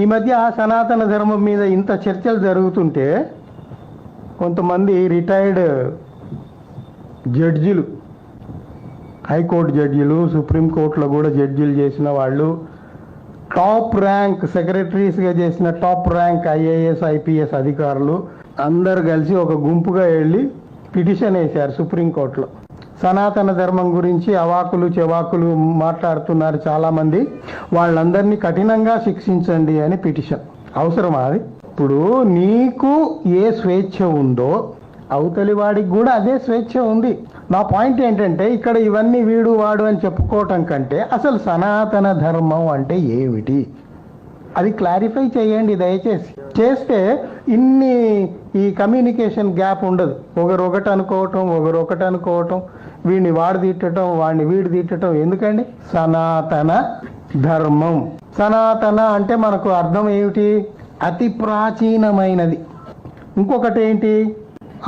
ఈ మధ్య సనాతన ధర్మం మీద ఇంత చర్చలు జరుగుతుంటే కొంతమంది రిటైర్డ్ జడ్జిలు హైకోర్టు జడ్జిలు సుప్రీంకోర్టులో కూడా జడ్జిలు చేసిన వాళ్ళు టాప్ ర్యాంక్ సెక్రటరీస్గా చేసిన టాప్ ర్యాంక్ ఐఏఎస్ ఐపీఎస్ అధికారులు అందరు కలిసి ఒక గుంపుగా వెళ్ళి పిటిషన్ వేశారు సుప్రీంకోర్టులో సనాతన ధర్మం గురించి అవాకులు చెవాకులు మాట్లాడుతున్నారు చాలామంది. వాళ్ళందరినీ కఠినంగా శిక్షించండి అని పిటిషన్. అవసరమా అది? ఇప్పుడు నీకు ఏ స్వేచ్ఛ ఉందో అవతలి వాడికి కూడా అదే స్వేచ్ఛ ఉంది. నా పాయింట్ ఏంటంటే ఇక్కడ ఇవన్నీ వీడు వాడు అని చెప్పుకోవటం కంటే అసలు సనాతన ధర్మం అంటే ఏమిటి? అది క్లారిఫై చేయండి దయచేసి. చేస్తే ఇన్ని ఈ కమ్యూనికేషన్ గ్యాప్ ఉండదు. ఒకరు ఒకటి అనుకోవటం ఒకరు ఒకటి అనుకోవటం వీడిని వాడు తిట్టడం వాడిని వీడు తిట్టడం ఎందుకండి? సనాతన ధర్మం. సనాతన అంటే మనకు అర్థం ఏమిటి? అతి ప్రాచీనమైనది. ఇంకొకటి ఏంటి?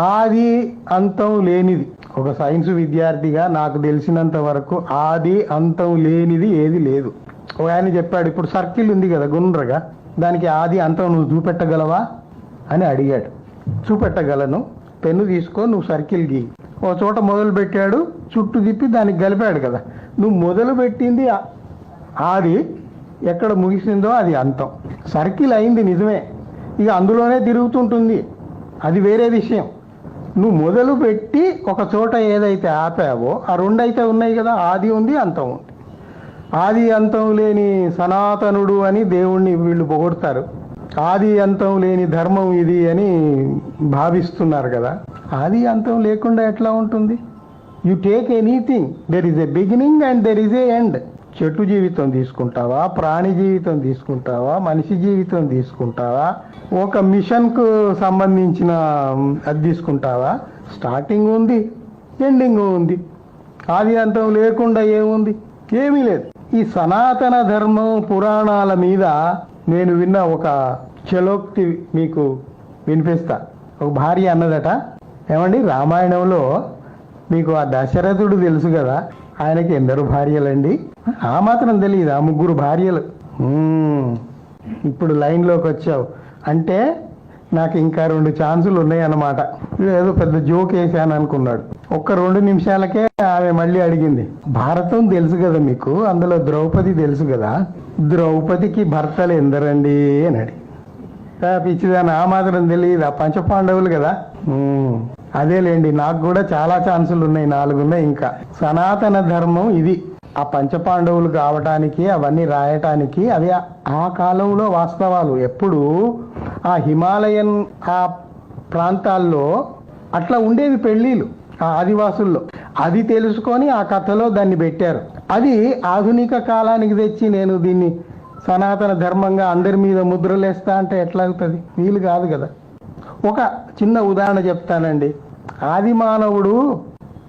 ఆది అంతం లేనిది. ఒక సైన్స్ విద్యార్థిగా నాకు తెలిసినంత వరకు ఆది అంతం లేనిది ఏది లేదు. ఒక ఆయన చెప్పాడు ఇప్పుడు సర్కిల్ ఉంది కదా గుండ్రగా దానికి ఆది అంతం నువ్వు చూపెట్టగలవా? అని అడిగాడు. చూపెట్టగలను. పెన్ను తీసుకో నువ్వు సర్కిల్ గీ ఓ చోట మొదలు పెట్టాడు చుట్టూ తిప్పి దానికి గలిపాడు కదా. నువ్వు మొదలు పెట్టింది ఆది ఎక్కడ ముగిసిందో అది అంతం. సర్కిల్ అయింది నిజమే. ఇక అందులోనే తిరుగుతుంటుంది. అది వేరే విషయం. నువ్వు మొదలు పెట్టి ఒక చోట ఏదైతే ఆపావో ఆ రెండు అయితే ఉన్నాయి కదా ఆది ఉంది అంతం ఉంది. ఆది అంతం లేని సనాతనుడు అని దేవుణ్ణి వీళ్ళు పొగొడతారు. ఆది అంతం లేని ధర్మం ఇది అని భావిస్తున్నారు కదా. ఆది అంతం లేకుండా ఎట్లా ఉంటుంది? You take anything there is a beginning and there is a end చెట్టు జీవితం తీసుకుంటావా ప్రాణి జీవితం తీసుకుంటావా మనిషి జీవితం తీసుకుంటావా ఒక మిషన్కు సంబంధించిన అది తీసుకుంటావా? స్టార్టింగ్ ఉంది ఎండింగ్ ఉంది. ఆది అంతం లేకుండా ఏముంది? ఏమీ లేదు. ఈ సనాతన ధర్మం పురాణాల మీద నేను విన్న ఒక చలోక్తి మీకు వినిపిస్తా. ఒక భార్య అన్నదట. ఏమండి? రామాయణంలో మీకు ఆ దశరథుడు తెలుసు కదా? ఆయనకి ఎందరు భార్యలండి. ఆ మాత్రం తెలియదు ఆ ముగ్గురు భార్యలు. ఇప్పుడు లైన్లోకి వచ్చావు. అంటే నాకు ఇంకా రెండు ఛాన్సులు ఉన్నాయి అన్నమాట ఏదో పెద్ద జోక్ వేసాను అనుకున్నాడు. ఒక్క రెండు నిమిషాలకే ఆమె మళ్ళీ అడిగింది భారతం తెలుసు కదా మీకు? అందులో ద్రౌపది తెలుసు కదా? ద్రౌపదికి భర్తలు ఎందరండి? అని అడిగి ఆ పిచ్చిదాన్ని ఆ మాత్రం తెలియదు? ఆ పంచపాండవులు కదా? అదేలేండి నాకు కూడా చాలా ఛాన్సులు ఉన్నాయి నాలుగున్నాయి ఇంకా. సనాతన ధర్మం ఇది. ఆ పంచపాండవులు కావటానికి అవన్నీ రాయటానికి అవి ఆ- ఆ కాలంలో వాస్తవాలు. ఎప్పుడు ఆ హిమాలయన్ ఆ ప్రాంతాల్లో అట్లా ఉండేవి పెళ్ళిళ్ళు ఆ ఆదివాసుల్లో. అది తెలుసుకొని ఆ కథలో దాన్ని పెట్టారు. అది ఆధునిక కాలానికి తెచ్చి నేను దీన్ని సనాతన ధర్మంగా అందరి మీద ముద్రలేస్తా అంటే ఎట్లా అవుతుంది? వీలు కాదు కదా. ఒక చిన్న ఉదాహరణ చెప్తానండి. ఆది మానవుడు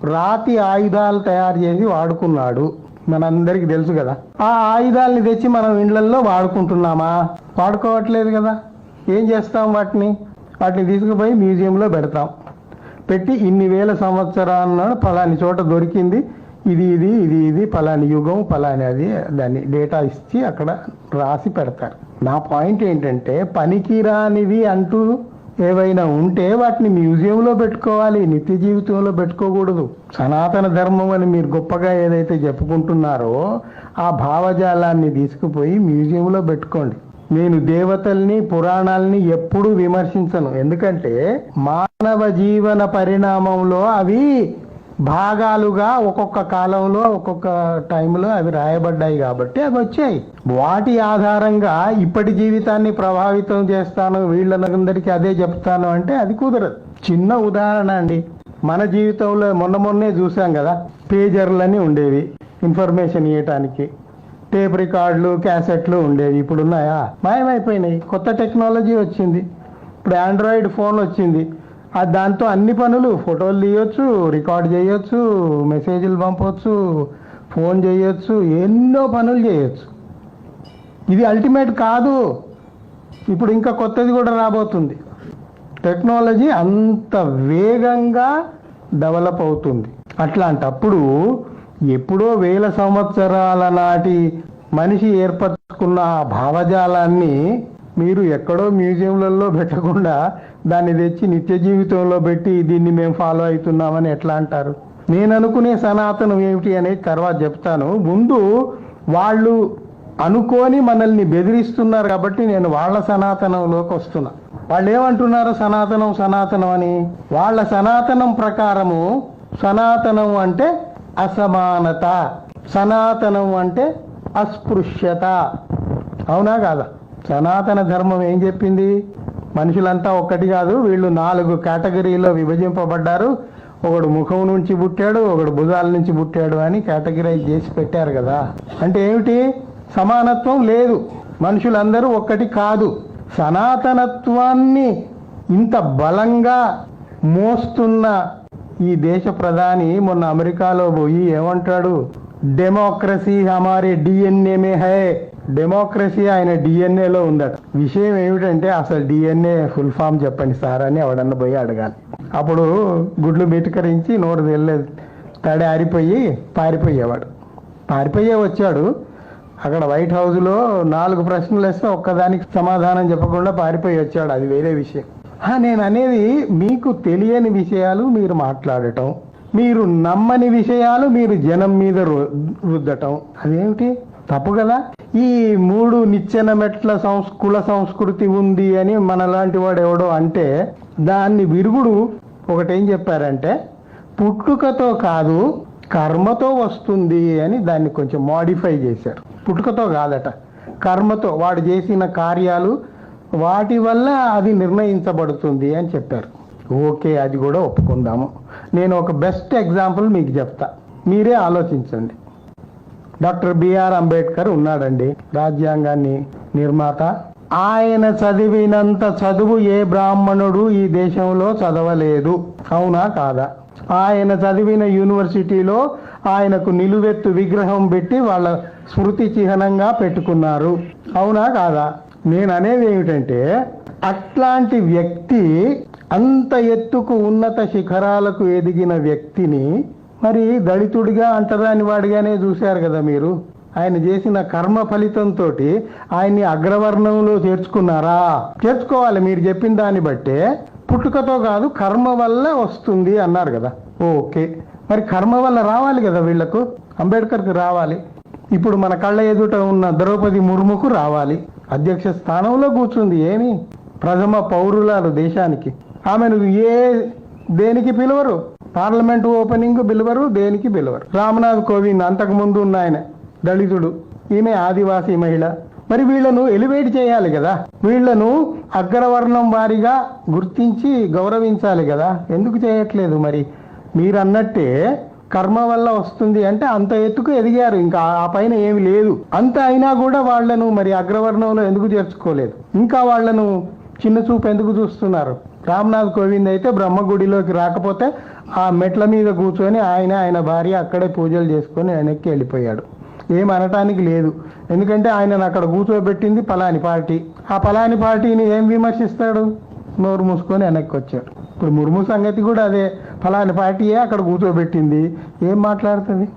రాతి ఆయుధాలు తయారు చేసి వాడుకున్నాడు. మనందరికీ తెలుసు కదా. ఆ ఆయుధాలని తెచ్చి మనం ఇండ్లల్లో వాడుకుంటున్నామా? వాడుకోవట్లేదు కదా. ఏం చేస్తాం వాటిని? వాటిని తీసుకుపోయి మ్యూజియంలో పెడతాం. పెట్టి ఇన్ని వేల సంవత్సరాల పలాని చోట దొరికింది. ఇది ఇది ఇది ఇది పలాని యుగం పలాని అది దాన్ని డేటా ఇచ్చి అక్కడ రాసి పెడతారు. నా పాయింట్ ఏంటంటే పనికిరానివి అంటూ ఏవైనా ఉంటే వాటిని మ్యూజియంలో పెట్టుకోవాలి నిత్య జీవితంలో పెట్టుకోకూడదు. సనాతన ధర్మం అని మీరు గొప్పగా ఏదైతే చెప్పుకుంటున్నారో ఆ భావజాలాన్ని తీసుకుపోయి మ్యూజియంలో పెట్టుకోండి. నేను దేవతల్ని పురాణాలని ఎప్పుడూ విమర్శించను. ఎందుకంటే మానవ జీవన పరిణామంలో అవి భాగాలుగా ఒక్కొక్క కాలంలో ఒక్కొక్క టైంలో అవి రాయబడ్డాయి కాబట్టి అవి వచ్చాయి. వాటి ఆధారంగా ఇప్పటి జీవితాన్ని ప్రభావితం చేస్తాను వీళ్ళందరికీ అదే చెప్తాను అంటే అది కుదరదు. చిన్న ఉదాహరణ అండి. మన జీవితంలో మొన్న మొన్నే చూసాం కదా పేజర్లని ఉండేవి ఇన్ఫర్మేషన్ ఇవ్వటానికి టేప్ రికార్డులు క్యాసెట్లు ఉండేవి. ఇప్పుడు ఉన్నాయా మాయమైపోయినాయి. కొత్త టెక్నాలజీ వచ్చింది. ఇప్పుడు ఆండ్రాయిడ్ ఫోన్ వచ్చింది. అది దాంతో అన్ని పనులు ఫోటోలు తీయొచ్చు రికార్డ్ చేయొచ్చు మెసేజ్లు పంపొచ్చు ఫోన్ చేయొచ్చు ఎన్నో పనులు చేయొచ్చు. ఇది అల్టిమేట్ కాదు. ఇప్పుడు ఇంకా కొత్తది కూడా రాబోతుంది. టెక్నాలజీ అంత వేగంగా డెవలప్ అవుతుంది. అట్లాంటప్పుడు ఎప్పుడో వేల సంవత్సరాల నాటి మనిషి ఏర్పరచుకున్న ఆ భావజాలాన్ని మీరు ఎక్కడో మ్యూజియంలలో పెట్టకుండా దాన్ని తెచ్చి నిత్య జీవితంలో పెట్టి దీన్ని మేము ఫాలో అవుతున్నామని ఎట్లా అంటారు? నేను అనుకునే సనాతనం ఏమిటి అనేది తర్వాత చెప్తాను. ముందు వాళ్ళు అనుకోని మనల్ని బెదిరిస్తున్నారు కాబట్టి నేను వాళ్ళ సనాతనంలోకి వస్తున్నా. వాళ్ళు ఏమంటున్నారు సనాతనం సనాతనం అని వాళ్ళ సనాతనం ప్రకారము సనాతనం అంటే అసమానత సనాతనం అంటే అస్పృశ్యత. అవునా కాదా? సనాతన ధర్మం ఏం చెప్పింది? మనుషులంతా ఒక్కటి కాదు వీళ్ళు నాలుగు కేటగిరీలో విభజింపబడ్డారు. ఒకడు ముఖం నుంచి పుట్టాడు ఒకడు భుజాల నుంచి పుట్టాడు అని కేటగిరైజ్ చేసి పెట్టారు కదా. అంటే ఏమిటి? సమానత్వం లేదు. మనుషులందరూ ఒక్కటి కాదు. సనాతనత్వాన్ని ఇంత బలంగా మోస్తున్న ఈ దేశ ప్రధాని మొన్న అమెరికాలో పోయి ఏమంటాడు? డెమోక్రసీ హమారే డిఎన్ఏ మే హై. డెమోక్రసీ ఆయన డిఎన్ఏలో ఉందట. విషయం ఏమిటంటే అసలు డిఎన్ఏ ఫుల్ ఫామ్ చెప్పండి సార్ అని ఎవడన్నా పోయి అడగాలి. అప్పుడు గుడ్లు మెటుకరించి నోరు తెల్లలేదు తడి ఆరిపోయి పారిపోయేవాడు. పారిపోయే వచ్చాడు. అక్కడ వైట్ హౌస్లో నాలుగు ప్రశ్నలు వేస్తే ఒక్కదానికి సమాధానం చెప్పకుండా పారిపోయి వచ్చాడు. అది వేరే విషయం. నేను అనేది మీకు తెలియని విషయాలు మీరు మాట్లాడటం మీరు నమ్మని విషయాలు మీరు జనం మీద రుద్దటం. అదేమిటి? తప్పు కదా? ఈ మూడు నిచ్చెన మెట్ల సంస్ కుల సంస్కృతి ఉంది అని మనలాంటి వాడు ఎవడో అంటే దాన్ని విరుగుడు ఒకటేం చెప్పారంటే పుట్టుకతో కాదు కర్మతో వస్తుంది అని దాన్ని కొంచెం మాడిఫై చేశారు. పుట్టుకతో కాదట. కర్మతో వాడు చేసిన కార్యాలు వాటి వల్ల అది నిర్ణయించబడుతుంది అని చెప్పారు. ఓకే అది కూడా ఒప్పుకుందాము. నేను ఒక బెస్ట్ ఎగ్జాంపుల్ మీకు చెప్తా. మీరే ఆలోచించండి. డాక్టర్ బిఆర్ అంబేద్కర్ ఉన్నాడండి రాజ్యాంగాన్ని నిర్మాత. ఆయన చదివినంత చదువు ఏ బ్రాహ్మణుడు ఈ దేశంలో చదవలేదు. అవునా కాదా? ఆయన చదివిన యూనివర్సిటీలో ఆయనకు నిలువెత్తు విగ్రహం పెట్టి వాళ్ళ స్మృతి చిహ్నంగా పెట్టుకున్నారు. అవునా కాదా? నేను అనేది ఏమిటంటే అట్లాంటి వ్యక్తి అంత ఎత్తుకు ఉన్నత శిఖరాలకు ఎదిగిన వ్యక్తిని మరి దళితుడిగా అంటరాని వాడిగానే చూశారు కదా మీరు? ఆయన చేసిన కర్మ ఫలితంతో ఆయన్ని అగ్రవర్ణంలో చేర్చుకున్నారా? చేర్చుకోవాలి మీరు చెప్పిన దాన్ని బట్టే పుట్టుకతో కాదు కర్మ వల్ల వస్తుంది అన్నారు కదా. ఓకే. మరి కర్మ వల్ల రావాలి కదా వీళ్ళకు అంబేద్కర్కి రావాలి. ఇప్పుడు మన కళ్ళ ఎదుట ఉన్న ద్రౌపది ముర్ముకు రావాలి. అధ్యక్ష స్థానంలో కూర్చుంది ఏమి? ప్రథమ పౌరులారు దేశానికి. ఆమెను ఏ దేనికి పిలువరు? పార్లమెంట్ ఓపెనింగ్ పిలువరు దేనికి పిలవరు? రామ్నాథ్ కోవింద్ అంతకు ముందు ఉన్న ఆయన దళితుడు. ఈమె ఆదివాసీ మహిళ. మరి వీళ్ళను ఎలివేట్ చేయాలి కదా? వీళ్ళను అగ్రవర్ణం వారిగా గుర్తించి గౌరవించాలి కదా? ఎందుకు చేయట్లేదు మరి? మీరన్నట్టే కర్మ వల్ల వస్తుంది అంటే అంత ఎత్తుకు ఎదిగారు. ఇంకా ఆ పైన ఏమి లేదు. అంత అయినా కూడా వాళ్ళను మరి అగ్రవర్ణంలో ఎందుకు చేర్చుకోలేదు? ఇంకా వాళ్ళను చిన్న చూపు ఎందుకు చూస్తున్నారు? రామ్నాథ్ కోవింద్ అయితే బ్రహ్మగుడిలోకి రాకపోతే ఆ మెట్ల మీద కూర్చొని ఆయన ఆయన భార్య అక్కడే పూజలు చేసుకొని వెనక్కి వెళ్ళిపోయాడు. ఏం అనటానికి లేదు. ఎందుకంటే ఆయనను అక్కడ కూర్చోబెట్టింది పలాని పార్టీ. ఆ పలాని పార్టీని ఏం విమర్శిస్తాడు? నోరు మూసుకొని వెనక్కి వచ్చాడు ఇప్పుడు ముర్ము సంగతి కూడా అదే. ఫలాని పార్టీయే అక్కడ కూర్చోబెట్టింది. ఏం మాట్లాడుతుంది?